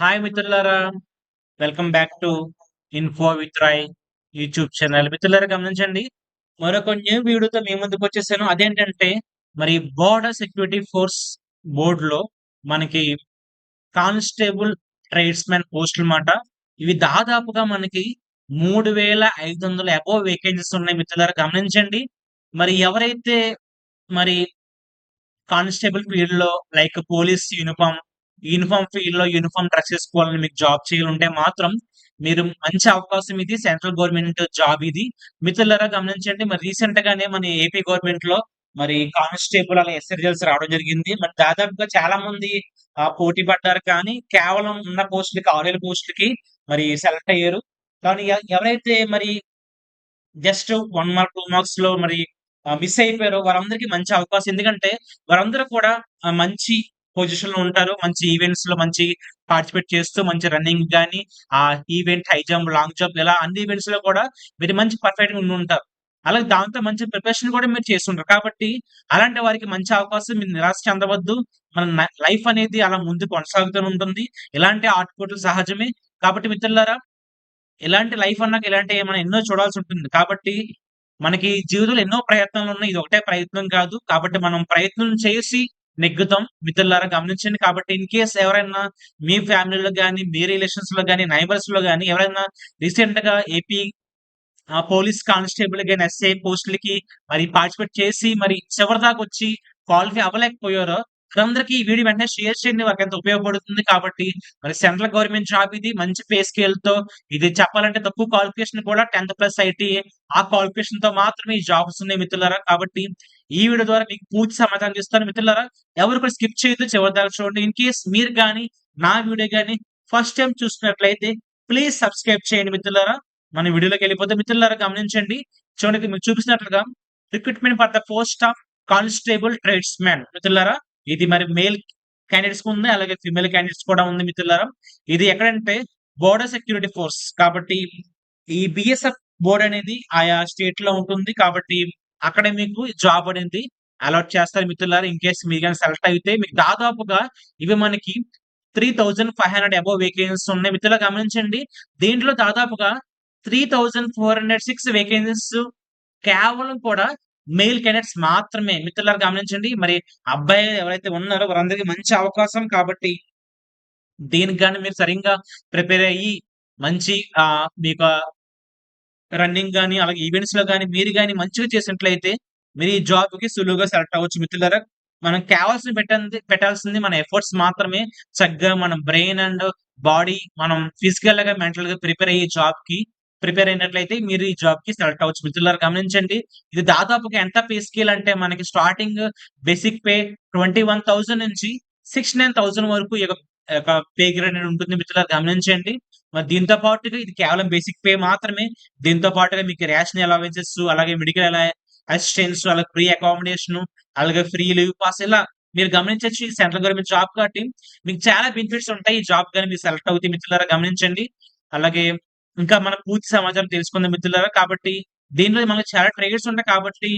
Hi మిత్రులారా. Welcome back to Info with Rai YouTube channel మిత్రులారా గమనించండి. మరొక న్యూ వీడియోతో మీ ముందుకు వచ్చేసాను. అదేంటంటే మరి బోర్డర్ సెక్యూరిటీ ఫోర్స్ బోర్డులో మనకి కానిస్టేబుల్ ట్రేడ్స్మెన్ పోస్టులు మాట. ఇవి దాదాపుగా మనకి మూడు వేల ఐదు వందల అబోవ్ వేకెన్సీస్ ఉన్నాయి మిత్రులారా. గమనించండి. మరి ఎవరైతే మరి కానిస్టేబుల్ ఫీల్డ్లో లైక్ పోలీస్ యూనిఫామ్ యూనిఫామ్ ఫీల్డ్లో యూనిఫామ్ డ్రెస్ వేసుకోవాలని మీకు జాబ్ చేయాలంటే మాత్రం మీరు మంచి అవకాశం ఇది సెంట్రల్ గవర్నమెంట్ జాబ్ ఇది. మిత్రులరా గమనించండి మరి రీసెంట్ గానే మన ఏపీ గవర్నమెంట్లో మరి కానిస్టేబుల్ అలా ఎస్ఐ రిజల్ట్స్ రావడం జరిగింది. మరి దాదాపుగా చాలా మంది పోటీ పడ్డారు కానీ కేవలం ఉన్న పోస్టులకి ఆరేళ్ళ పోస్టులకి మరి సెలెక్ట్ అయ్యారు. కానీ ఎవరైతే మరి జస్ట్ వన్ మార్క్ టూ మార్క్స్లో మరి మిస్ అయిపోయారో వారందరికీ మంచి అవకాశం. ఎందుకంటే వారందరూ కూడా మంచి పొజిషన్లో ఉంటారు. మంచి ఈవెంట్స్లో మంచి పార్టిసిపేట్ చేస్తూ మంచి రన్నింగ్ కానీ ఆ event high jump long jump ఇలా అన్ని ఈవెంట్స్లో కూడా మీరు మంచి పర్ఫెక్ట్గా ఉంటారు. అలాగే దాంతో మంచి ప్రిపరేషన్ కూడా మీరు చేస్తుంటారు. కాబట్టి అలాంటి వారికి మంచి అవకాశం మీరు నిరాశ చెందవద్దు. మన లైఫ్ అనేది అలా ముందు కొనసాగుతూ ఉంటుంది. ఇలాంటి ఆటుపోట్లు సహజమే. కాబట్టి మిత్రులారా ఇలాంటి లైఫ్ అన్నాక ఇలాంటి మనం ఎన్నో చూడాల్సి ఉంటుంది. కాబట్టి మనకి జీవితంలో ఎన్నో ప్రయత్నాలు ఉన్నాయి. ఇది ఒకటే ప్రయత్నం కాదు. కాబట్టి మనం ప్రయత్నం చేసి నెగ్గుతాం మిత్రులారా గమనించండి. కాబట్టి ఇన్ కేస్ ఎవరైనా మీ ఫ్యామిలీలో కానీ మీ రిలేషన్స్లో కానీ నైబర్స్లో కానీ ఎవరైనా రీసెంట్గా ఏపీ పోలీస్ కానిస్టేబుల్ కానీ ఎస్ఐ పోస్టులకి మరి పార్టిసిపేట్ చేసి మరి చివరి దాకా వచ్చి క్వాలిఫై అవ్వలేకపోయారో అందరికీ ఈ వీడియో వెంటనే షేర్ చేయండి. వారికి ఎంత ఉపయోగపడుతుంది కాబట్టి మరి సెంట్రల్ గవర్నమెంట్ జాబ్ ఇది. మంచి పే స్కేల్తో ఇది చెప్పాలంటే తక్కువ క్వాలిఫికేషన్ కూడా టెన్త్ ప్లస్ ఐటీ ఆ క్వాలిఫికేషన్తో మాత్రమే ఈ జాబ్స్ ఉన్నాయి మిత్రులారా. కాబట్టి ఈ వీడియో ద్వారా మీకు పూర్తి సమాధానం ఇస్తాను మిత్రులారా ఎవరు కూడా స్కిప్ చేయొద్దు. చివరి దాకా చూడండి. ఇన్ కేస్ మీరు కానీ నా వీడియో కానీ ఫస్ట్ టైం చూస్తున్నట్లయితే ప్లీజ్ సబ్స్క్రైబ్ చేయండి మిత్రులారా. మన వీడియోలోకి వెళ్ళిపోతే మిత్రులారా గమనించండి. చూడండి మీకు చూపిస్తున్నట్లుగా recruitment for the post of constable tradesman మిత్రులారా ఇది మరి మేల్ క్యాండిడేట్స్ ఉంది. అలాగే ఫిమేల్ క్యాండిడేట్స్ కూడా ఉంది మిత్రులారా. ఇది ఎక్కడంటే బోర్డర్ సెక్యూరిటీ ఫోర్స్ కాబట్టి ఈ బిఎస్ఎఫ్ బోర్డ్ అనేది ఆయా స్టేట్లో ఉంటుంది. కాబట్టి అక్కడ మీకు జాబ్ అనేది అలాట్ చేస్తారు మిత్రులారా ఇన్ కేస్ మీరు కానీ సెలెక్ట్ అయితే. మీకు దాదాపుగా ఇవి మనకి three thousand five hundred above vacancies ఉన్నాయి. మిత్రులు గమనించండి. దీంట్లో దాదాపుగా three thousand four hundred six vacancies కేవలం కూడా మెయిల్ క్యాండిడేట్స్ మాత్రమే. మిత్రులారు గమనించండి. మరి అబ్బాయి ఎవరైతే ఉన్నారో వారందరికీ మంచి అవకాశం కాబట్టి దీనికి కానీ మీరు సరిగ్గా ప్రిపేర్ అయ్యి మంచి మీకు రన్నింగ్ కానీ అలాగే ఈవెంట్స్లో కానీ మీరు కానీ మంచిగా చేసినట్లయితే మీరు ఈ జాబ్కి సులువుగా సెలెక్ట్ అవ్వచ్చు. మిత్రులారా మనం కావాల్సిన పెట్టండి పెట్టాల్సింది మన ఎఫర్ట్స్ మాత్రమే. చక్కగా మన బ్రెయిన్ అండ్ బాడీ మనం ఫిజికల్గా మెంటల్గా ప్రిపేర్ అయ్యే జాబ్కి ప్రిపేర్ అయినట్లయితే మీరు ఈ జాబ్కి సెలెక్ట్ అవ్వచ్చు. మిత్రులారు గమనించండి. ఇది దాదాపుగా ఎంత పే స్కేల్ అంటే మనకి starting basic pay twenty one thousand నుంచి సిక్స్టీ నైన్ థౌసండ్ వరకు ఈ యొక్క పే గ్రేడ్ అనేది ఉంటుంది. మిత్రులారు గమనించండి. మరి దీంతో పాటుగా ఇది కేవలం బేసిక్ పే మాత్రమే. దీంతో పాటుగా మీకు రేషన్ అలవెన్సెస్ అలాగే మెడికల్ అసిస్టెన్స్ అలాగే ఫ్రీ అకామిడేషన్ అలాగే ఫ్రీ లీవ్ పాస్ ఇలా మీరు గమనించవచ్చు ఇది సెంట్రల్ గవర్నమెంట్ జాబ్ కాబట్టి మీకు చాలా బెనిఫిట్స్ ఉంటాయి. ఈ జాబ్ కానీ మీరు సెలెక్ట్ అవుతే మిత్రులారా గమనించండి. అలాగే ఇంకా మన పూర్తి సమాచారం తెలుసుకుందాం మిత్రులారా. కాబట్టి దీనిలో మనకు చాలా ట్రేడ్స్ ఉంటాయి కాబట్టి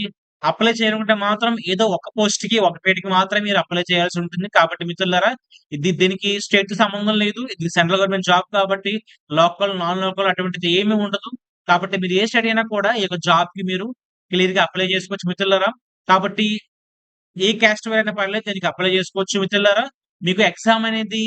అప్లై చేయాలనుకుంటే మాత్రం ఏదో ఒక పోస్ట్కి ఒక పేటికి మాత్రమే మీరు అప్లై చేయాల్సి ఉంటుంది. కాబట్టి మిత్రులారా ఇది దీనికి స్టేట్కి సంబంధం లేదు. ఇది సెంట్రల్ గవర్నమెంట్ జాబ్ కాబట్టి లోకల్ నాన్ లోకల్ అటువంటిది ఏమీ ఉండదు. కాబట్టి మీరు ఏ స్టడీ అయినా కూడా ఈ యొక్క జాబ్కి మీరు క్లియర్గా అప్లై చేసుకోవచ్చు మిత్రులారా. కాబట్టి ఏ క్యాస్ట్ అయినా పర్లేదు దీనికి అప్లై చేసుకోవచ్చు మిత్రులారా. మీకు ఎగ్జామ్ అనేది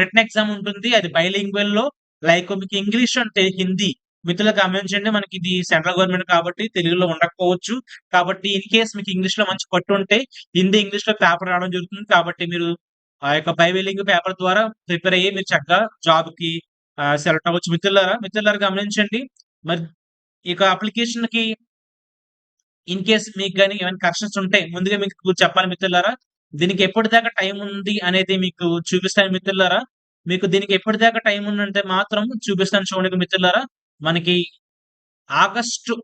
రిటర్న్ ఎగ్జామ్ ఉంటుంది. అది బైలింగ్వల్లో లైక్ మీకు ఇంగ్లీష్ అంటే హిందీ. మిత్రులు గమనించండి మనకి ఇది సెంట్రల్ గవర్నమెంట్ కాబట్టి తెలుగులో ఉండకపోవచ్చు. కాబట్టి ఇన్ కేస్ మీకు ఇంగ్లీష్లో మంచి పట్టు ఉంటే హిందీ ఇంగ్లీష్లో పేపర్ రావడం జరుగుతుంది. కాబట్టి మీరు ఆ యొక్క బైబిలింగ్ పేపర్ ద్వారా ప్రిపేర్ అయ్యి మీరు చక్కగా జాబ్కి సెలెక్ట్ అవ్వచ్చు. మిత్రులారా మిత్రులారా గమనించండి. మరి ఈ యొక్క అప్లికేషన్కి ఇన్ కేస్ మీకు కానీ ఏమైనా కరెక్షన్స్ ఉంటే ముందుగా మీకు చెప్పాలి మిత్రులారా దీనికి ఎప్పటిదాకా టైం ఉంది అనేది మీకు చూపిస్తాను మిత్రులారా. మీకు దీనికి ఎప్పటిదాకా టైం ఉందంటే మాత్రం చూపిస్తాను చూడండి మిత్రులారా. మనకి ఆగస్టు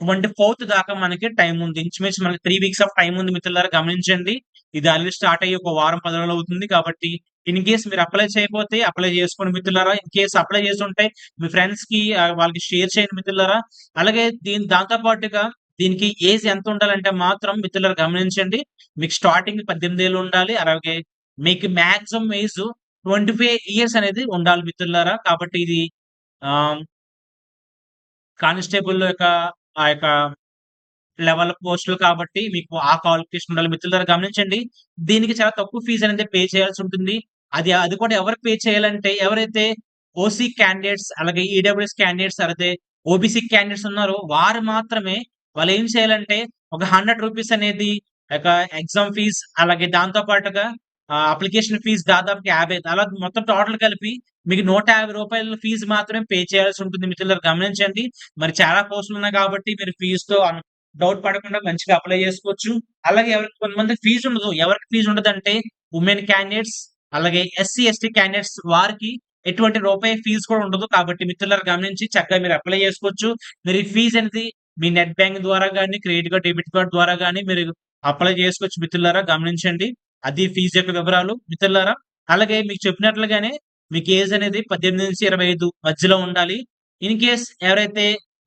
ట్వంటీ ఫోర్త్ దాకా మనకి టైం ఉంది. ఇంచుమించు మనకి త్రీ వీక్స్ ఆఫ్ టైం ఉంది మిత్రులారా గమనించండి. ఇది ఆల్రెడీ స్టార్ట్ అయ్యి ఒక వారం పది రోజులు అవుతుంది కాబట్టి ఇన్ కేస్ మీరు అప్లై చేయకపోతే అప్లై చేసుకోండి మిత్రులారా. ఇన్ కేస్ అప్లై చేసి మీ ఫ్రెండ్స్కి వాళ్ళకి షేర్ చేయండి మిత్రులారా. అలాగే దీని దాంతో పాటుగా దీనికి ఏజ్ ఎంత ఉండాలంటే మాత్రం మిత్రులారా గమనించండి. మీకు స్టార్టింగ్ పద్దెనిమిది ఏళ్ళు ఉండాలి. అలాగే మీకు మాక్సిమం ఏజ్ 25 ఇయర్స్ అనేది ఉండాలి మిత్రులారా. కాబట్టి ఇది ఆ కానిస్టేబుల్ యొక్క ఆ యొక్క లెవెల్ పోస్టులు కాబట్టి మీకు ఆ క్వాలిఫికేషన్ ఉండాలి. మిత్రులారా గమనించండి. దీనికి చాలా తక్కువ ఫీజు అనేది పే చేయాల్సి ఉంటుంది. అది అది కూడా ఎవరు పే చేయాలంటే ఎవరైతే ఓసీ క్యాండిడేట్స్ అలాగే ఈడబ్ల్యూఎస్ క్యాండిడేట్స్ అయితే ఓబీసీ క్యాండిడేట్స్ ఉన్నారో వారు మాత్రమే వాళ్ళు ఏం చేయాలంటే ఒక హండ్రెడ్ రూపీస్ అనేది ఒక ఎగ్జామ్ ఫీజ్ అలాగే దాంతో పాటుగా అప్లికేషన్ ఫీజు దాదాపు యాభై అలా మొత్తం టోటల్ కలిపి మీకు నూట యాభై రూపాయల ఫీజు మాత్రమే పే చేయాల్సి ఉంటుంది మిత్రులు గమనించండి. మరి చాలా పోస్టులు ఉన్నాయి కాబట్టి మీరు ఫీజుతో డౌట్ పడకుండా మంచిగా అప్లై చేసుకోవచ్చు. అలాగే ఎవరికి కొంతమంది ఫీజు ఉండదు. ఎవరికి ఫీజు ఉండదు అంటే ఉమెన్ క్యాండిడేట్స్ అలాగే ఎస్సీ, ఎస్టీ క్యాండిడేట్స్ వారికి ఎటువంటి రూపాయి ఫీజు కూడా ఉండదు. కాబట్టి మిత్రులారా గమనించి చక్కగా మీరు అప్లై చేసుకోవచ్చు. మీరు ఈ ఫీజు అనేది మీ నెట్ బ్యాంక్ ద్వారా కానీ క్రెడిట్ కార్డ్, డెబిట్ కార్డ్ ద్వారా కానీ మీరు అప్లై చేసుకోవచ్చు మిత్రులారా గమనించండి. అది ఫీజు యొక్క వివరాలు మిత్రులారా. అలాగే మీకు చెప్పినట్లుగానే మీకు ఏజ్ అనేది 18-25 మధ్యలో ఉండాలి. ఇన్ కేస్ ఎవరైతే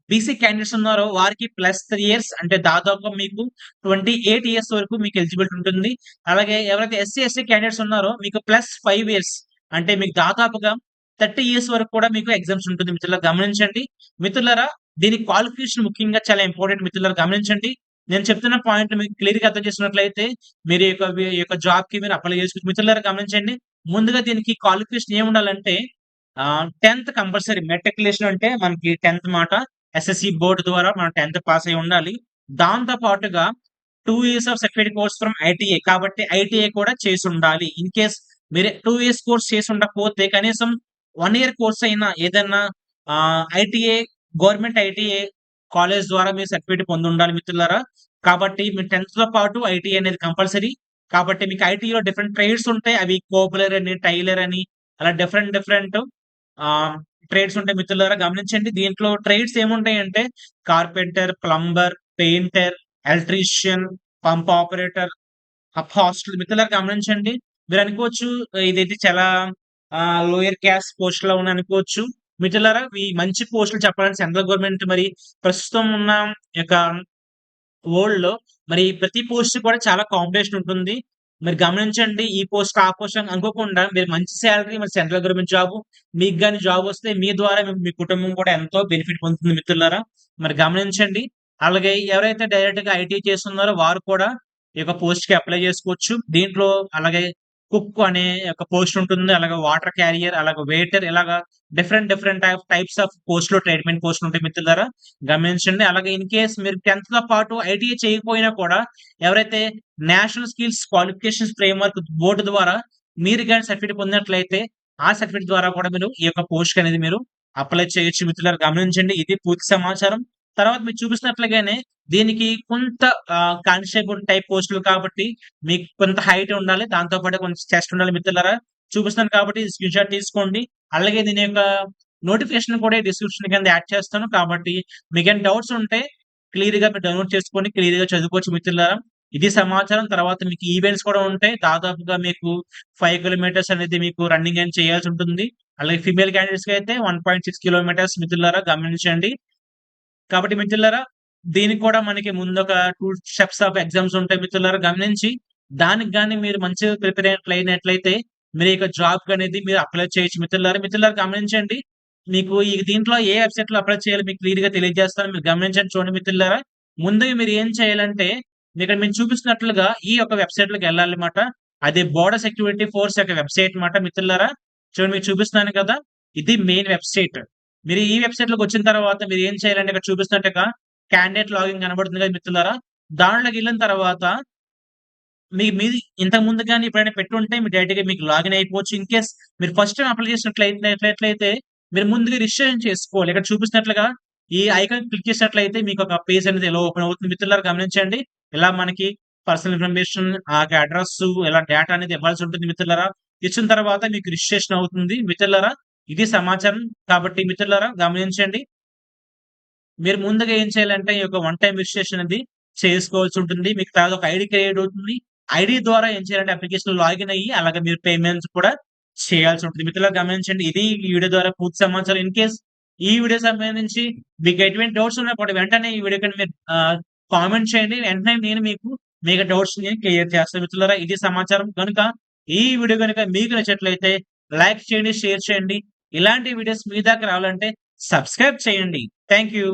బీసీ క్యాండిడేట్స్ ఉన్నారో వారికి ప్లస్ త్రీ ఇయర్స్ అంటే దాదాపుగా మీకు 28 ఇయర్స్ వరకు మీకు ఎలిజిబిలిటీ ఉంటుంది. అలాగే ఎవరైతే ఎస్సీ, ఎస్సీ క్యాండిడేట్స్ ఉన్నారో మీకు ప్లస్ ఫైవ్ ఇయర్స్ అంటే మీకు దాదాపుగా 30 ఇయర్స్ వరకు కూడా మీకు ఎగ్జామ్స్ ఉంటుంది మిత్రులారా గమనించండి. మిత్రులారా దీని క్వాలిఫికేషన్ ముఖ్యంగా చాలా ఇంపార్టెంట్ మిత్రులారా గమనించండి. నేను చెప్తున్న పాయింట్ మీకు క్లియర్‌గా అర్థం చేసినట్లయితే మీరు యొక్క జాబ్కి మీరు అప్లై చేసుకోవచ్చు. మిత్రులారా గమనించండి. ముందుగా దీనికి క్వాలిఫికేషన్ ఏమి ఉండాలంటే టెన్త్ కంపల్సరీ మెట్రిక్యులేషన్ అంటే మనకి 10థ్ మాట ఎస్ఎస్‌సి బోర్డు ద్వారా మనం 10థ్ పాస్ అయ్యి ఉండాలి. దాంతో పాటుగా two years of certificate course from ITA కాబట్టి ఐటీఏ కూడా చేసి ఉండాలి ఇన్ కేస్ మీరు టూ ఇయర్స్ కోర్స్ చేసి ఉండకపోతే కనీసం వన్ ఇయర్ కోర్స్ అయినా ఏదన్నా ఐటీఏ గవర్నమెంట్ ఐటీఏ కాలేజ్ ద్వారా మీరు సర్టిఫికేట్ పొందుండాలి మిత్రులారా. కాబట్టి మీ టెన్త్తో పాటు ఐటీ అనేది కంపల్సరీ. కాబట్టి మీకు ఐటీలో డిఫరెంట్ ట్రేడ్స్ ఉంటాయి. అవి కోపులర్ అని, టైలర్ అని అలా డిఫరెంట్ డిఫరెంట్ ట్రేడ్స్ ఉంటాయి మిత్రులారా గమనించండి. దీంట్లో trades ఏముంటాయంటే carpenter, plumber, painter, electrician, pump operator, hostel మిత్రులారా గమనించండి. మీరు అనుకోవచ్చు ఇదైతే చాలా లోయర్ క్యాస్ట్ పోస్ట్లో ఉన్న అనుకోవచ్చు. మిత్రులారా ఈ మంచి పోస్టులు చెప్పడానికి సెంట్రల్ గవర్నమెంట్ మరి ప్రస్తుతం ఉన్న యొక్క వరల్డ్‌లో మరి ప్రతి పోస్ట్ కూడా చాలా కాంపిటీషన్ ఉంటుంది. మీరు గమనించండి. ఈ పోస్ట్, ఆ పోస్ట్ అనుకోకుండా మీరు మంచి సాలరీ మరి సెంట్రల్ గవర్నమెంట్ జాబ్ మీకు కానీ జాబ్ వస్తే మీ ద్వారా మీ కుటుంబం కూడా ఎంతో బెనిఫిట్ పొందుతుంది మిత్రులారా. మరి గమనించండి. అలాగే ఎవరైతే డైరెక్ట్గా ఐటీ చేస్తున్నారో వారు కూడా ఈ యొక్క పోస్ట్కి అప్లై చేసుకోవచ్చు. దీంట్లో అలాగే కుక్ అనే ఒక పోస్ట్ ఉంటుంది. అలాగే వాటర్ క్యారియర్, అలాగే వెయిటర్ ఇలాగా different different type types of పోస్ట్‌లు ట్రీట్మెంట్ పోస్ట్‌లు ఉంటాయి మిత్రులారా. గమనించండి. అలాగే ఇన్ కేస్ మీరు 10థ్‌తో పాటు ఐటీఐ చేయకపోయినా కూడా ఎవరైతే national skills qualifications framework board ద్వారా మీరు కానీ సర్టిఫికేట్ పొందినట్లయితే ఆ సర్టిఫికేట్ ద్వారా కూడా మీరు ఈ యొక్క పోస్ట్ అనేది మీరు అప్లై చేయొచ్చు మిత్రులారు గమనించండి. ఇది పూర్తి సమాచారం. తర్వాత మీరు చూపిస్తున్నట్లుగానే దీనికి కొంత ఆహ్, కానిస్టేబుల్ టైప్ పోస్టులు కాబట్టి మీకు కొంత హైట్ ఉండాలి. దాంతో పాటు కొంచెం చెస్ట్ ఉండాలి మిత్రులారా. చూపిస్తున్నాను కాబట్టి స్క్రీన్‌షాట్ తీసుకోండి. అలాగే దీని యొక్క నోటిఫికేషన్ కూడా డిస్క్రిప్షన్ కింద యాడ్ చేస్తాను. కాబట్టి మీకు ఏం డౌట్స్ ఉంటే క్లియర్‌గా మీరు డౌన్‌లోడ్ చేసుకొని క్లియర్‌గా చదువుకోవచ్చు మిత్రులారా. ఇది సమాచారం. తర్వాత మీకు ఈవెంట్స్ కూడా ఉంటాయి. దాదాపుగా మీకు ఫైవ్ కిలోమీటర్స్ అనేది మీకు రన్నింగ్ అని చేయాల్సి ఉంటుంది. అలాగే ఫీమేల్ క్యాండిడేట్స్‌కి అయితే 1.6 కిలోమీటర్స్ మిత్రులారా గమనించండి. కాబట్టి మిత్రులారా దీనికి కూడా మనకి ముందొక టూ స్టెప్స్ ఆఫ్ ఎగ్జామ్స్ ఉంటాయి మిత్రులారా గమనించి దానికి కానీ మీరు మంచిగా ప్రిపేర్ అయినట్లయితే మీరు ఈ జాబ్ అనేది మీరు అప్లై చేయొచ్చు మిత్రులారా. మిత్రులారా గమనించండి. మీకు ఈ దీంట్లో ఏ వెబ్సైట్లో అప్లై చేయాలి మీకు క్లియర్‌గా తెలియజేస్తాను. మీరు గమనించండి చూడండి మిత్రులారా. ముందుగా మీరు ఏం చేయాలంటే ఇక్కడ మేము చూపిస్తున్నట్లుగా ఈ యొక్క వెబ్సైట్లోకి వెళ్ళాలి వెళ్ళాలన్నమాట. అది బోర్డర్ సెక్యూరిటీ ఫోర్స్ యొక్క వెబ్‌సైట్ అనమాట మిత్రులారా. చూడండి మీకు చూపిస్తున్నాను కదా! ఇది మెయిన్ వెబ్‌సైట్. మీరు ఈ వెబ్‌సైట్‌లోకి వచ్చిన తర్వాత మీరు ఏం చేయాలంటే ఇక్కడ చూపిస్తున్నట్టుగా క్యాండిడేట్ లాగిన్ కనబడుతుంది కదా మిత్రులారా. దాంట్లోకి వెళ్ళిన తర్వాత మీ మీది ఇంతకు ముందు కానీ ఎప్పుడైనా పెట్టుంటే మీరు డైరెక్ట్‌గా మీకు లాగిన్ అయిపోవచ్చు. ఇన్ కేస్ మీరు ఫస్ట్ టైం అప్లై చేసినట్లయితే మీరు ముందుగా రిజిస్ట్రేషన్ చేసుకోవాలి. ఇక్కడ చూపిస్తున్నట్లుగా ఈ ఐకాన్ క్లిక్ చేసినట్లయితే మీకు ఒక పేజ్ అనేది ఎలా ఓపెన్ అవుతుంది మిత్రులారు గమనించండి. ఇలా మనకి పర్సనల్ ఇన్ఫర్మేషన్ ఆ అడ్రస్ ఇలా డేటా అనేది ఇవ్వాల్సి ఉంటుంది మిత్రులారా. ఇచ్చిన తర్వాత మీకు రిజిస్ట్రేషన్ అవుతుంది మిత్రులారా. ఇది సమాచారం. కాబట్టి మిత్రులారా గమనించండి. మీరు ముందుగా ఏం చేయాలంటే ఈ యొక్క వన్ టైం రిజిస్ట్రేషన్ అనేది చేసుకోవాల్సి ఉంటుంది. మీకు తర్వాత ఒక ఐడి క్రియేట్ అవుతుంది. ఐడి ద్వారా ఏం చేయాలంటే అప్లికేషన్ లాగిన్ అయ్యి అలాగే మీరు పేమెంట్స్ కూడా చేయాల్సి ఉంటుంది. మిత్రుల గమనించండి. ఇది ఈ వీడియో ద్వారా పూర్తి సమాచారం. ఇన్ కేస్ ఈ వీడియో సంబంధించి మీకు ఎటువంటి డౌట్స్ ఉన్నప్పుడు వెంటనే ఈ వీడియో మీరు కామెంట్ చేయండి. వెంటనే నేను మీకు మీకు డౌట్స్ నేను క్లియర్ చేస్తాను మిత్రులారా. ఇది సమాచారం. కనుక ఈ వీడియో గనుక మీకు నచ్చినట్లయితే లైక్ చేయండి, షేర్ చేయండి. ఇలాంటి వీడియోస్ మీ దాకా రావాలంటే సబ్స్క్రైబ్ చేయండి. Thank you.